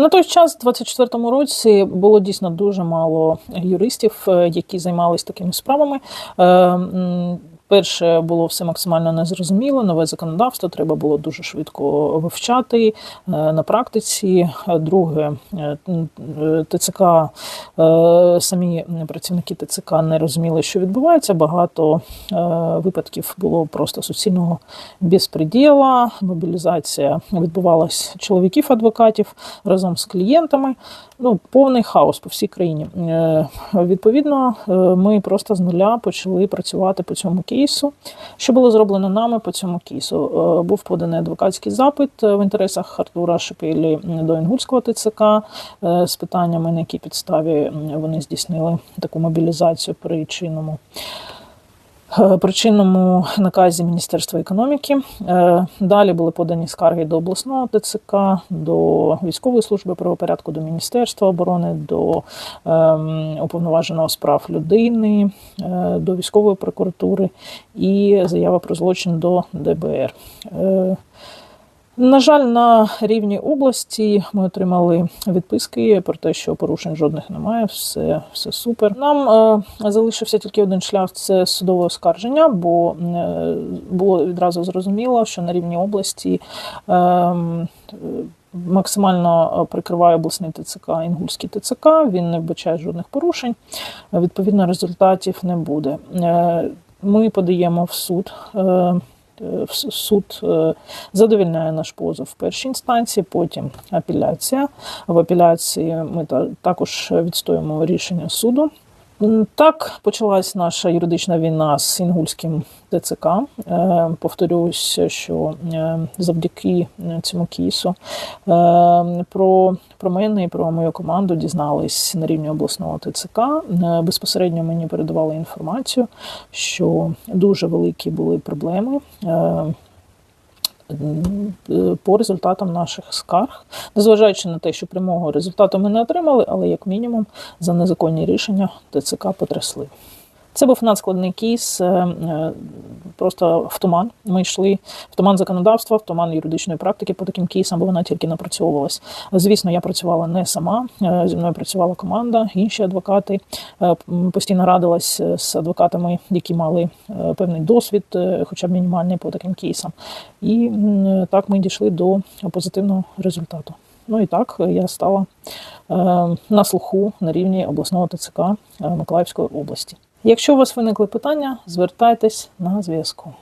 На той час, у 24-му році, було дійсно дуже мало юристів, е, які займалися такими справами. Перше було все максимально незрозуміло, нове законодавство треба було дуже швидко вивчати е, на практиці. Е, Друге, е, ТЦК, самі працівники ТЦК не розуміли, що відбувається. Багато випадків було просто суцільного безпреділа. Мобілізація відбувалась чоловіків-адвокатів разом з клієнтами. Ну, повний хаос по всій країні. Відповідно, ми просто з нуля почали працювати по цьому кейсу. Що було зроблено нами по цьому кейсу? Е, Був поданий адвокатський запит е, в інтересах Артура Шепілі до Інгульського ТЦК е, з питаннями, на якій підставі вони здійснили таку мобілізацію при чинному. Е, При чинному наказі Міністерства економіки Е, далі були подані скарги до обласного ТЦК, до військової служби правопорядку, до Міністерства оборони, до ем, уповноваженого справ людини, е, до військової прокуратури і заява про злочин до ДБР. Е, на жаль, на рівні області ми отримали відписки про те, що порушень жодних немає, все, все супер. Нам е, залишився тільки один шлях це судове оскарження, бо е, було відразу зрозуміло, що на рівні області. Е, е, Максимально прикриває обласний ТЦК, Інгульський ТЦК, він не вбачає жодних порушень. Відповідно, результатів не буде. Е, Ми подаємо в суд. Е, Суд е, задовільняє наш позов в першій інстанції, потім апеляція. В апеляції ми та- також відстоюємо рішення суду. Так почалась наша юридична війна з Інгульським ТЦК. Е, Повторюсь, що е, завдяки е, цьому кейсу про, про мене і про мою команду дізнались на рівні обласного ТЦК. Безпосередньо мені передавали інформацію, що дуже великі були проблеми. По результатам наших скарг, незважаючи на те, що прямого результату ми не отримали, але як мінімум за незаконні рішення ТЦК потрясли. Це був надскладний кейс, е, е, просто в туман. Ми йшли в туман законодавства, в туман юридичної практики по таким кейсам, бо вона тільки напрацьовувалась. Звісно, я працювала не сама. е, Зі мною працювала команда, інші адвокати. Е, Постійно радилась е, з адвокатами, які мали певний досвід, хоча б мінімальний по таким кейсам. І так ми дійшли до позитивного результату. Ну і так я стала на слуху на рівні обласного ТЦК Миколаївської області. Якщо у вас виникли питання, звертайтесь на зв'язку.